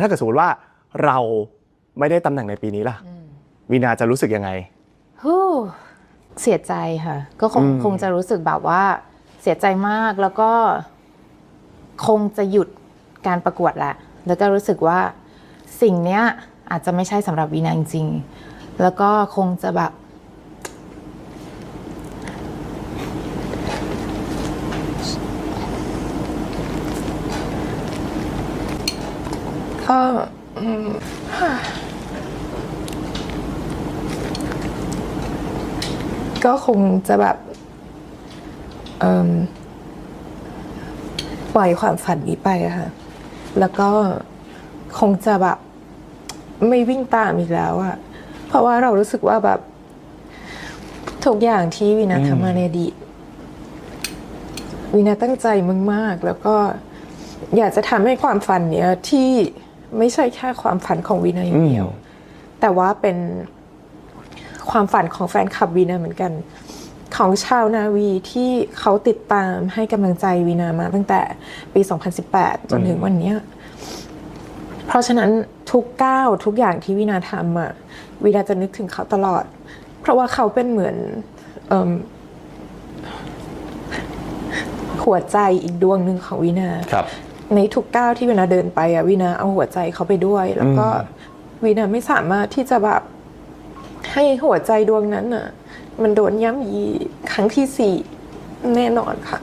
ถ้าเกิดสมมติว่าเราไม่ได้ตำแหน่งในปีนี้ล่ะวีนาจะรู้สึกยังไง ฮู้เสียใจค่ะ ก็คงอืม คงจะรู้สึกแบบว่า เสียใจมากแล้วก็ คงจะหยุดการประกวดละ แล้วก็รู้สึกว่าสิ่งเนี้ยอาจจะไม่ใช่สำหรับวีนาจริงๆแล้วก็คงจะแบบ ก็ก็คงจะแบบปล่อยความฝันนี้ไปอะค่ะ แล้วก็คงจะแบบ ไม่วิ่งตามอีกแล้วอะเพราะว่าเรารู้สึกว่าแบบ ทุกอย่างที่วินาทำมาในอดีตวินาตั้งใจมึงมาก แล้วก็อยากจะทำให้ความฝันเนี้ยที่ ไม่ใช่แค่ความฝันของวินาอย่างเดียว แต่ว่าเป็นความฝันของแฟนคลับวีนาเหมือนกัน ของชาวนาวีที่เขาติดตามให้กำลังใจวีนามาตั้งแต่ปี 2018 จนถึงวันเนี้ยเพราะฉะนั้นทุกก้าวทุกอย่างที่วีนาทำอะวีนาจะนึกถึงเขาตลอด เพราะว่าเขาเป็นเหมือนเอิ่มหัวใจอีกดวงหนึ่งของวีนาครับ ในทุกก้าวที่วีนาเดินไปอะวีนาเอาหัวใจเขาไปด้วย แล้วก็อืมวีนาไม่สามารถที่จะแบบให้หัวใจดวงนั้นอะมันโดนย่ำยีครั้งที่สี่แน่นอนค่ะ